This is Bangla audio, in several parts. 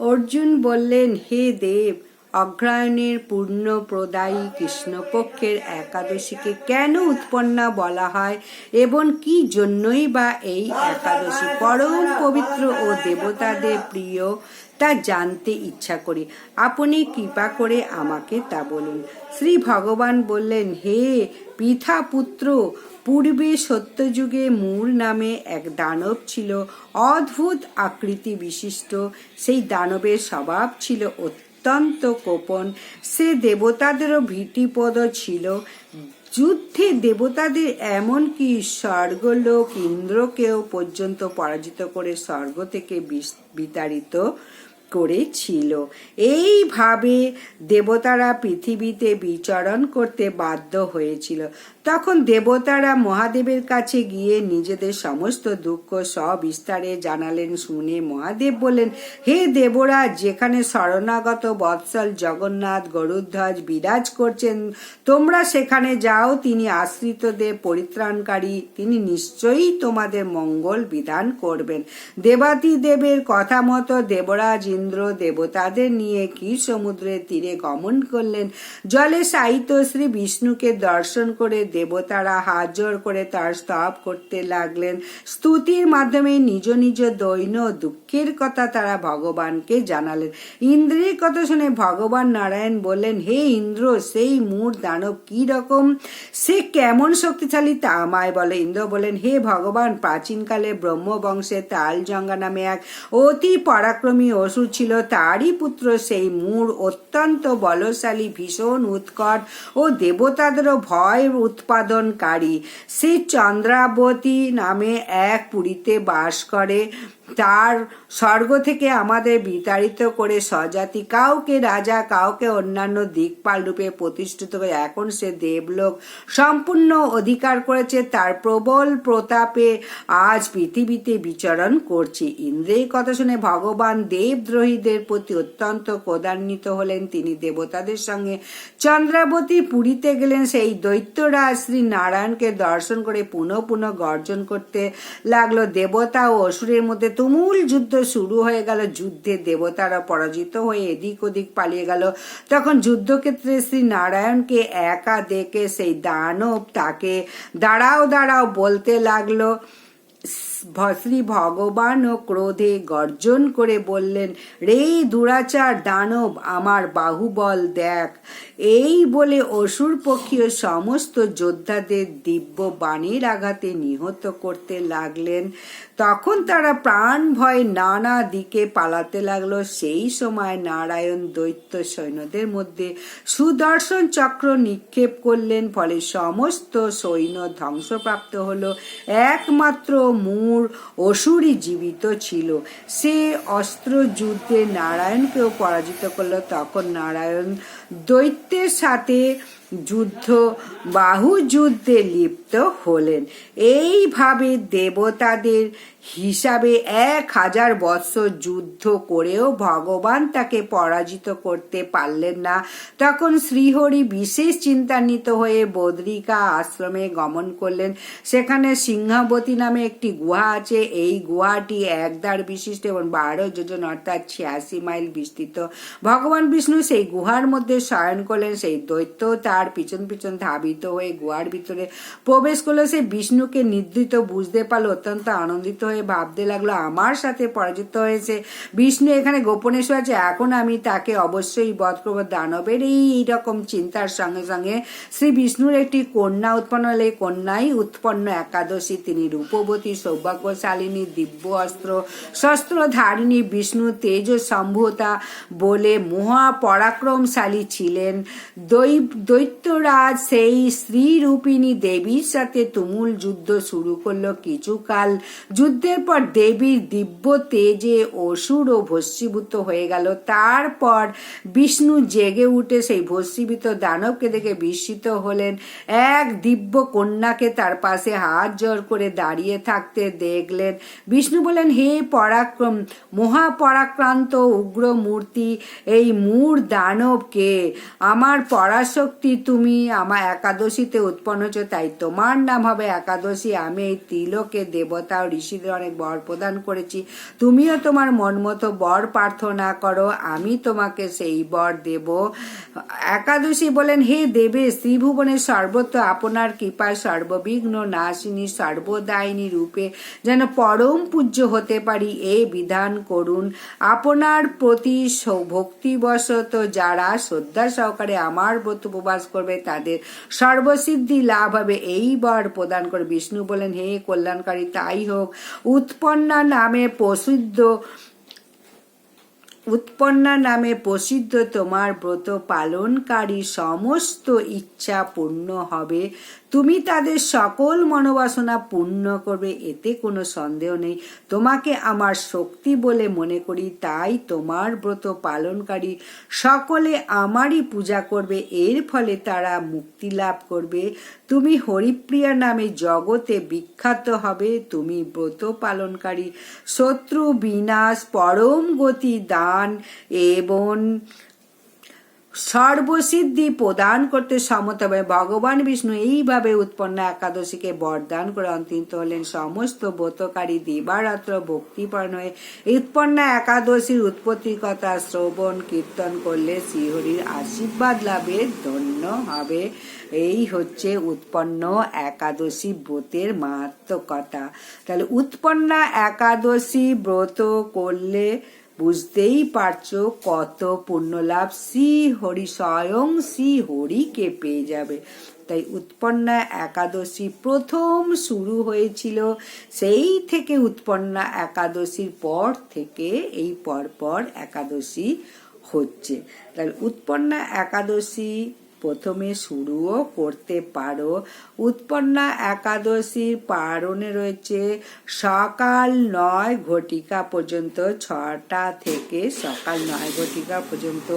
অর্জুন বললেন, হে দেব, অগ্রায়ণের পূর্ণ প্রদায়ী কৃষ্ণপক্ষের একাদশীকে কেন উৎপন্না বলা হয়? এবং কি জন্যই বা এই একাদশী পরম পবিত্র ও দেবতাদের প্রিয় তা জানতে ইচ্ছা করি। আপনি কৃপা করে আমাকে তা বলুন। শ্রী ভগবান বললেন, হে পিথা পুত্র, পূর্বে সত্যযুগে মূর নামে এক দানব ছিল, অদ্ভুত আকৃতি বিশিষ্ট। সেই দানবের স্বভাব ছিল অত্যন্ত কোপন সে দেবতাদেরও ভীতিপদ ছিল। যুদ্ধে দেবতাদের এমনকি স্বর্গলোক ইন্দ্রকেও পর্যন্ত পরাজিত করে স্বর্গ থেকে বিতাড়িত করেছিল। এইভাবে দেবতারা পৃথিবীতে বিচরণ করতে বাধ্য হয়েছিল। তখন দেবতারা মহাদেবের কাছে গিয়ে নিজেদের সমস্ত দুঃখ সবিস্তারে জানালেন, শুনে মহাদেব বলেন হে দেবরাজ যেখানে শরণাগত বৎসল জগন্নাথ গরুধ্বজ বিরাজ করছেন, তোমরা সেখানে যাও, তিনি আশ্রিতদের পরিত্রাণকারী, তিনি নিশ্চয়ই তোমাদের মঙ্গল বিধান করবেন। দেবাতি দেবের কথা মতো দেবরাজ ইন্দ্র দেবতাদের নিয়ে কি সমুদ্রের তীরে গমন করলেন। জলে সাহিত্য শ্রী বিষ্ণুকে দর্শন করে দেবতারা হাত করে তার স্তব করতে লাগলেন। স্তুতির মাধ্যমে নিজ নিজ দৈন দুঃখের কথা তারা ভগবানকে জানালেন। ইন্দ্রের কথা শুনে ভগবান নারায়ণ বললেন, হে ইন্দ্র, সেই মূর দানব কি রকম? সে কেমন শক্তিশালী? তা আমায় বলে। ইন্দ্র বলেন হে ভগবান, প্রাচীনকালে ব্রহ্মবংশে তালজঙ্গা নামে এক অতি পরাক্রমী অসুর ছিল। তারই পুত্র সেই মূর অত্যন্ত বলশালী, ভীষণ উৎকট ও দেবতাদেরও ভয় উৎপাদনকারী। শ্রী চন্দ্রাবতী নামে এক পুরীতে বাস করে। তার স্বর্গ থেকে আমাদের বিতাড়িত করে স্বজাতি, কাউকে রাজা, কাউকে অন্যান্য দিকপাল রূপে প্রতিষ্ঠিত করে এখন সে দেবলোক সম্পূর্ণ অধিকার করেছে, তার প্রবল প্রতাপে আজ পৃথিবীতে বিচরণ করছে। ইন্দ্রের কথা শুনে ভগবান দেবদ্রোহীদের প্রতি অত্যন্ত কোদান্বিত হলেন। তিনি দেবতাদের সঙ্গে চন্দ্রাবতী পুরীতে গেলেন। সেই দৈত্যরাজ শ্রী নারায়ণকে দর্শন করে পুনঃ পুনঃ গর্জন করতে লাগল। দেবতা ও অসুরের মধ্যে তুমুল যুদ্ধ শুরু হয়ে গেল। যুদ্ধে দেবতারা পরাজিত হয়ে এদিক ওদিক পালিয়ে গেল। তখন যুদ্ধক্ষেত্রে শ্রী নারায়ণকে একা দেখে সেই দানব তাকে দাঁড়াও দাঁড়াও বলতে লাগল। শ্রী ভগবান ও ক্রোধে গর্জন করে বললেন, রে দুরাচার দানব, আমার বাহুবল দেখ। এই বলে অসুর পক্ষীয় সমস্ত যোদ্ধাদের দিব্য বাণীর আঘাতে নিহত করতে লাগলেন। তখন তারা প্রাণ ভয়ে নানা দিকে পালাতে লাগল। সেই সময় নারায়ণ দৈত্য সৈন্যদের মধ্যে সুদর্শন চক্র নিক্ষেপ করলেন। ফলে সমস্ত সৈন্য ধ্বংসপ্রাপ্ত হলো। একমাত্র মূর অসুরই জীবিত ছিল। সে অস্ত্র যুদ্ধে নারায়ণকেও পরাজিত করল। তখন নারায়ণ দৈত্যের সাথে যুদ্ধ বাহু যুদ্ধে লিপ্ত হলেন। এইভাবে দেবতাদের হিসাবে এক হাজার বৎসর যুদ্ধ করেও ভগবান তাকে পরাজিত করতে পারলেন না। তখন শ্রীহরি বিশেষ চিন্তান্বিত হয়ে বদ্রিকা আশ্রমে গমন করলেন। সেখানে সিংহাবতী নামে একটি গুহা আছে। এই গুহাটি একদার বিশিষ্ট এবং বারো যোজন অর্থাৎ ছিয়াশি মাইল বিস্তৃত। ভগবান বিষ্ণু সেই গুহার মধ্যে শয়ন করলেন। সেই দৈত্য তার পিছন পিছন ধাবিত হয়ে গুহার ভিতরে প্রবেশ করলে। সে বিষ্ণুকে নিদ্রিত বুঝতে পারল, অত্যন্ত আনন্দিত হয়ে ভাবতে লাগল, আমার সাথে পরাজিত হয়েছে। বিষ্ণু এখানে গোপনে শুয়ে আছে, এখন আমি তাকে অবশ্যই বধ করব দানবের এই রকম চিন্তার সঙ্গে সঙ্গে শ্রী বিষ্ণুর একটি কন্যা উৎপন্ন হলে। কন্যাই উৎপন্ন একাদশী, তিনি রূপবতী, সৌভাগ্যশালিনী, দিব্য অস্ত্র শস্ত্র ধারিণী বিষ্ণু তেজ সম্ভূতা বলে মহা পরাক্রমশালী ছিলেন দৈত্যরাজ সেই স্ত্রীরূপিণী দেবীর সাথে তুমুল যুদ্ধ শুরু করল। কিছুকাল যুদ্ধের পর দেবীর দিব্য তেজে অসুর ও ভস্মীভূত হয়ে গেল। তারপর বিষ্ণু জেগে উঠে সেই ভস্মীভূত দানবকে দেখে বিস্মিত হলেন। এক দিব্য কন্যাকে তার পাশে হাত জোর করে দাঁড়িয়ে থাকতে দেখলেন। বিষ্ণু বলেন হে পরাক্রম, মহাপরাক্রান্ত উগ্র মূর্তি এই মূর দানবকে, আমার পরাশক্তি তুমি আমার একাদশীতে উৎপন্ন হচ্ছে তাই তোমার নাম হবে একাদশী, আমি এই তিলকে দেবতা ঋষিদের অনেক বর প্রদান করেছি। তুমিও তোমার মন মতো বর প্রার্থনা করো, আমি তোমাকে সেই বর দেব। একাদশী বলেন, হে দেবে, শ্রীভুবনের সর্বত্র আপনার কৃপায় সর্ববিঘ্ন নাশিনী, সর্বদায়িনী রূপে যেন পরম পূজ্য হতে পারি, এ বিধান করুন। আপনার প্রতি ভক্তিবশত যারা শ্রদ্ধা সহকারে আমার ব্রত উপবাস করবে, তাদের সর্বসিদ্ধি লাভ হবে। এই বর প্রদান করে বিষ্ণু বলেন, হে কল্যাণকারী, তাই হোক। উৎপন্না নামে প্রসিদ্ধ উৎপন্না নামে প্রসিদ্ধ তোমার ব্রত পালনকারী সমস্ত ইচ্ছা পূর্ণ হবে। তুমি তাদের সকল মনোবাসনা পূর্ণ করবে, এতে কোনো সন্দেহ নেই। তোমাকে আমার শক্তি বলে মনে করি, তাই তোমার ব্রত পালনকারী সকলে আমারই পূজা করবে, এর ফলে তারা মুক্তি লাভ করবে। তুমি হরিপ্রিয়া নামে জগতে বিখ্যাত হবে, তুমি ব্রত পালনকারী। শত্রু, বিনাশ, পরম গতি দান, এবং সর্বসিদ্ধি প্রদান করতে সমত হবে ভগবান বিষ্ণু এইভাবে উৎপন্ন একাদশীকে বরদান করে অন্তিত হলেন। সমস্ত ব্রতকারী দিবারাত্র ভক্তিপরণ হয়ে উৎপন্ন একাদশীর উৎপত্তির কথা শ্রবণ, কীর্তন করলে শ্রীহরির আশীর্বাদ লাভের ধন্য হবে। এই হচ্ছে উৎপন্ন একাদশী ব্রতের মাহাত্মকতা তাহলে উৎপন্ন একাদশী ব্রত করলে বুঝতেই পারছ কত পুণ্যলাভ শ্রী হরি স্বয়ং শ্রী হরিকে পেয়ে যাবে। তাই উৎপন্না একাদশী প্রথম শুরু হয়েছিল। সেই থেকে উৎপন্না একাদশীর পর থেকে এই পরপর একাদশী হচ্ছে। তাহলে উৎপন্না একাদশী প্রথমে শুরুও করতে পারো। উৎপন্না একাদশীর পারণে রয়েছে সকাল নয় ঘটিকা পর্যন্ত, ছটা থেকে সকাল নয় ঘটিকা পর্যন্ত।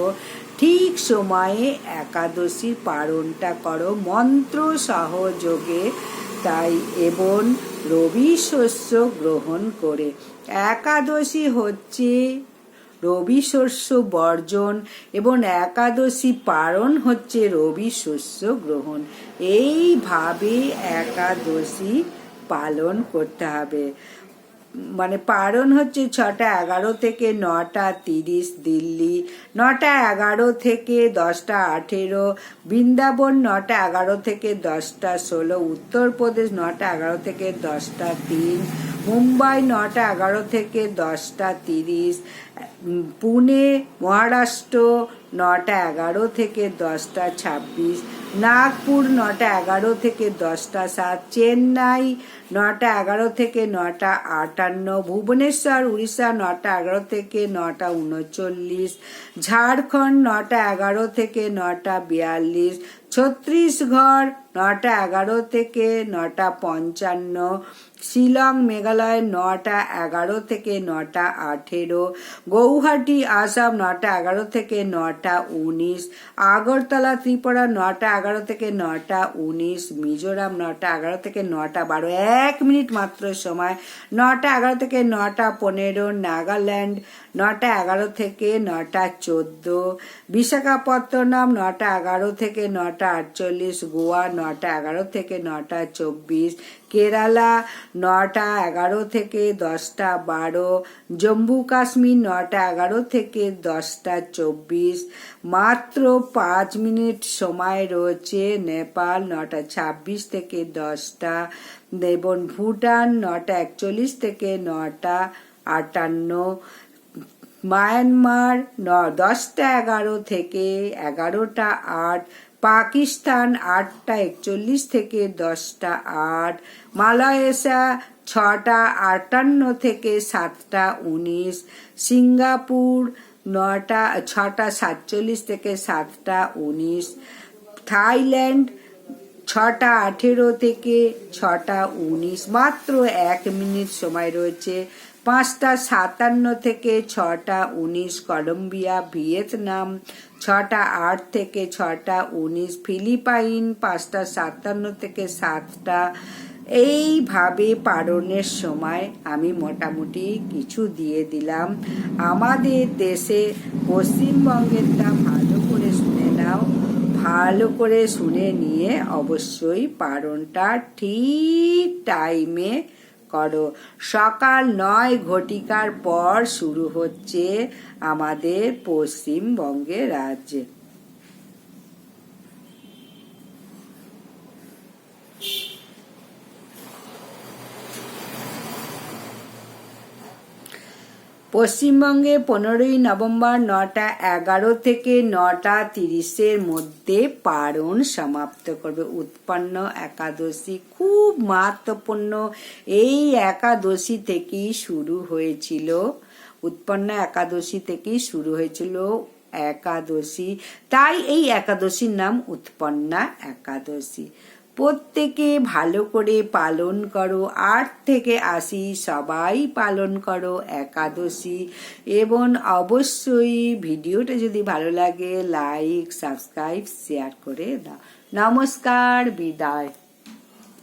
ঠিক সময়ে একাদশীর পারণটা করো। মন্ত্র সহযোগে তাই এবং রবি শস্য গ্রহণ করে। একাদশী হচ্ছে রবি শস্য বর্জন এবং একাদশী পারণ হচ্ছে রবি শস্য গ্রহণ। এইভাবে একাদশী পালন করতে হবে। মানে পারণ হচ্ছে ছটা এগারো থেকে নটা তিরিশ দিল্লি, নটা এগারো থেকে দশটা আঠেরো, বৃন্দাবন নটা এগারো থেকে দশটা ষোলো, উত্তরপ্রদেশ নটা এগারো থেকে দশটা তিন, মুম্বাই নটা এগারো থেকে দশটা তিরিশ পুনে, মহারাষ্ট্র, নটা এগারো থেকে দশটা ছাব্বিশ, নাগপুর, নটা এগারো থেকে দশটা সাত, চেন্নাই, নটা এগারো থেকে নটা আটান্ন, ভুবনেশ্বর, উড়িষ্যা, নটা এগারো থেকে নটা উনচল্লিশ, ঝাড়খণ্ড, নটা এগারো থেকে নটা বিয়াল্লিশ, ছত্তিশগড় নটা এগারো থেকে নটা পঞ্চান্ন, শিলং, মেঘালয় নটা এগারো থেকে নটা আঠেরো, গৌহাটি, আসাম নটা এগারো থেকে নটা উনিশ, আগরতলা, ত্রিপুরা নটা এগারো থেকে নটা উনিশ, মিজোরাম নটা এগারো থেকে নটা বারো। এক মিনিট মাত্র সময়। নটা এগারো থেকে নটা পনেরো, নাগাল্যান্ড নটা এগারো থেকে নটা চোদ্দ, বিশাখাপত্তনম নটা এগারো থেকে নটা আটচল্লিশ, গোয়া নটা এগারো থেকে নটা চব্বিশ। কেরালা নটা এগারো থেকে দশটা বারো। জম্মু কাশ্মীর নটা এগারো থেকে দশটা চব্বিশ। মাত্র পাঁচ মিনিট সময় রয়েছে নেপাল নটা ছাব্বিশ থেকে দশটা। এবং ভুটান নটা একচল্লিশ থেকে নটা আটান্ন। মায়ানমার ন দশটা এগারো থেকে এগারোটা আট। পাকিস্তান আটটা একচল্লিশ থেকে দশটা আট, মালয়েশিয়া ছটা আটান্ন থেকে সাতটা উনিশ, সিঙ্গাপুর নটা ছটা সাতচল্লিশ থেকে সাতটা উনিশ, থাইল্যান্ড ছটা আঠেরো থেকে ছটা উনিশ। মাত্র এক মিনিট সময় রয়েছে। পাঁচটা সাতান্ন থেকে ছটা উনিশ কলম্বিয়া, ভিয়েতনাম, ছটা আট থেকে ছটা উনিশ ফিলিপাইন, পাঁচটা সাতান্ন থেকে সাতটা। এইভাবে পালনের সময় আমি মোটামুটি কিছু দিয়ে দিলাম। আমাদের দেশে পশ্চিমবঙ্গের পশ্চিমবঙ্গেরটা ভালো করে শুনে নাও, ভালো করে শুনে নিয়ে অবশ্যই পারণটা ঠিক টাইমে করো। সকাল নয় ঘটিকার পর শুরু হচ্ছে আমাদের পশ্চিমবঙ্গের রাজ্যে। পশ্চিমবঙ্গে পনেরোই নভেম্বর নটা এগারো থেকে নটা তিরিশের মধ্যে পারণ সমাপ্ত করবে। উৎপন্ন একাদশী খুব মাহাত্মপূর্ণ এই একাদশী থেকেই শুরু হয়েছিল। উৎপন্ন একাদশী থেকেই শুরু হয়েছিল একাদশী। তাই এই একাদশীর নাম উৎপন্না একাদশী। প্রত্যেকে ভালো করে পালন করো। আট থেকে আসি সবাই পালন করো একাদশী। এবং অবশ্যই ভিডিওটা যদি ভালো লাগে লাইক সাবস্ক্রাইব শেয়ার করে দাও। নমস্কার, বিদায়।